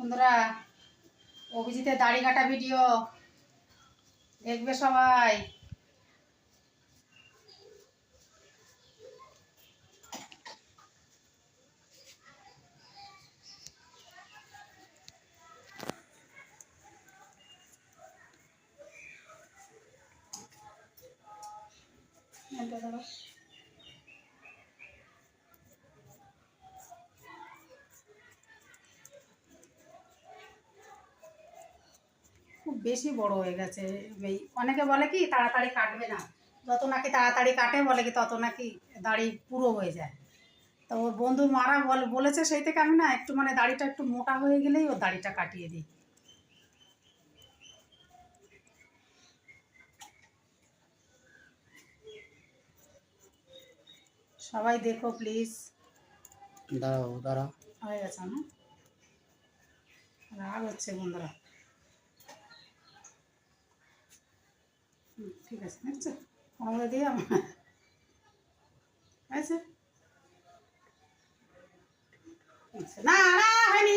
বন্ধুরা অভিজিতের দাড়ি কাটা ভিডিও দেখবে সবাই। এটা বেশি বড় হয়ে গেছে। এই অনেকে বলে কি তাড়াতাড়ি কাটবে না। যত নাকি তাড়াতাড়ি কাটে বলে কি তত নাকি দাড়ি পুরো হয়ে যায়। তো ওর বন্ধু মারা বল বলেছে সেই থেকে আমি না একটু মানে দাড়িটা একটু মোটা হয়ে গেলেই ওর দাড়িটা কাটিয়ে দিই। সবাই দেখো প্লিজ দাঁড়াও দাঁড়াও। হয়ে গেছে না? রাগ হচ্ছে বন্ধুরা। ঠিক আছে দেখছ? আমাদের দিয়ে আমার হয়েছে? আচ্ছা, না না হয়নি।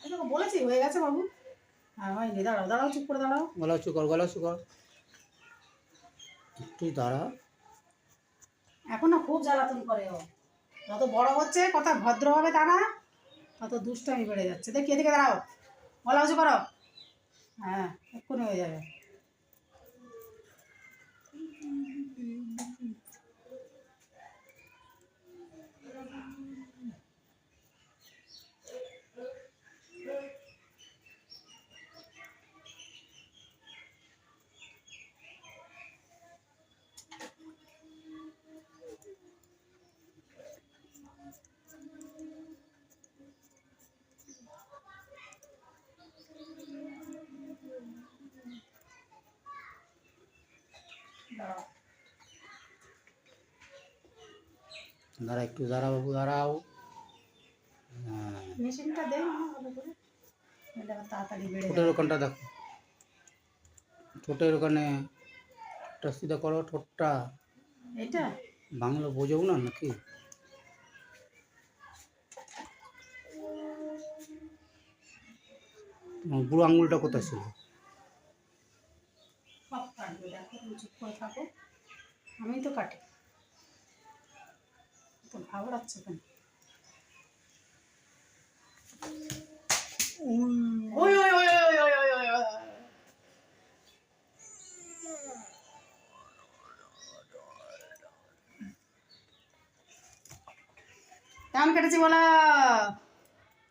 তোকে বলেছি হয়ে গেছে বাবু। হয়নি দাঁড়াও দাঁড়াও চুপ করে দাঁড়াও। গলা উঁচু কর গলা উঁচু কর। একটু এখন না খুব জ্বালাতন করে ও। যত বড় হচ্ছে কত ভদ্র হবে তা না তত দুষ্টামি বেড়ে যাচ্ছে। দেখি এদিকে দাঁড়াও। বলা উঁচু করো। হ্যাঁ এক্ষুনি হয়ে যাবে। 嗯嗯嗯嗯。দাঁড়া একটু দাঁড়াও বাবু দাঁড়াও। হ্যাঁ। মেশিনটা ঠোঁটের ওখানটা দেখো। ঠোঁটের ওখানে সিধা করো ঠোঁটটা। এটা বাংলা বোঝাও না নাকি? বুড়ো আঙুলটা কোথায় ছিল? কাটবে দেখো চুপ করে থাকো। আমি তো কাটি। তো ভালো লাগছে কেন? ওই কেটেছি বলা?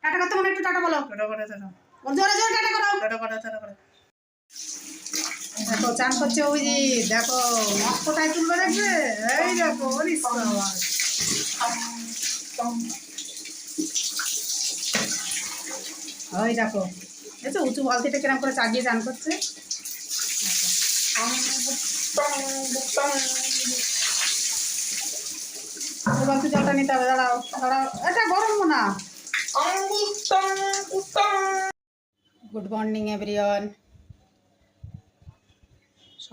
টাটা করতে মানে একটু টাটা বলো। টাটা করে জোরে জোরে টাটা করো। টাটা করে টাটা করে। দেখো চান করছে ওই দেখো নখ কোথায় তুলবে দেখবে? এই দেখো ওই দেখো দেখছ উঁচু বালতিটা কিরম করে চাগিয়ে চান করছে। বালতি জলটা নিতে হবে দাঁড়াও দাঁড়াও এটা গরম না। গুড মর্নিং এভরিওয়ান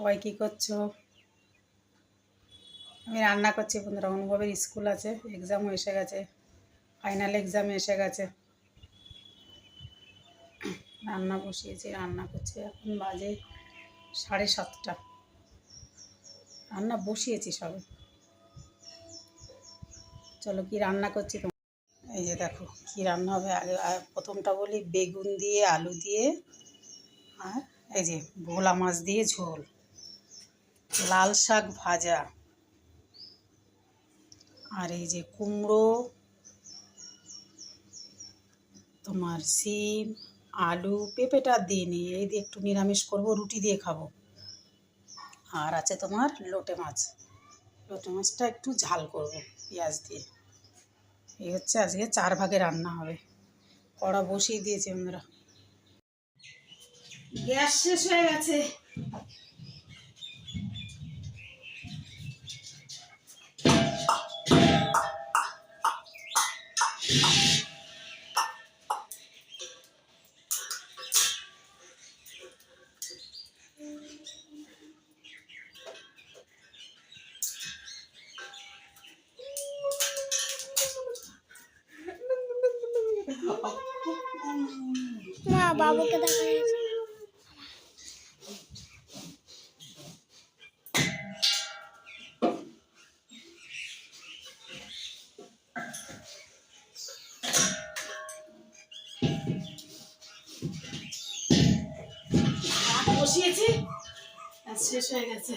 সবাই কি করছ? আমি রান্না করছি বন্ধুরা, অনুভবের স্কুল আছে এক্সামও এসে গেছে ফাইনাল এক্সাম এসে গেছে। রান্না বসিয়েছি, রান্না করছি, এখন বাজে সাড়ে সাতটা। রান্না বসিয়েছি সবে। চলো কি রান্না করছি এই যে দেখো, কি রান্না হবে? আগে প্রথমটা বলি বেগুন দিয়ে, আলু দিয়ে, আর এই যে ভোলা মাছ দিয়ে ঝোল। লাল শাক ভাজা। আর এই যে কুমড়ো, তোমার সিম, আলু, পেঁপেটা দিয়ে নিই। এই দিয়ে একটু নিরামিষ করব, রুটি দিয়ে খাব। আর আছে তোমার লোটে মাছ। লোটে মাছটা একটু ঝাল করব পেঁয়াজ দিয়ে। এই হচ্ছে আজকে চার ভাগে রান্না হবে। কড়া বসিয়ে দিয়েছে আমরা গ্যাস শেষ হয়ে গেছে। বাবুকে দেখা যাচ্ছে বসিয়েছি। শেষ হয়ে গেছে।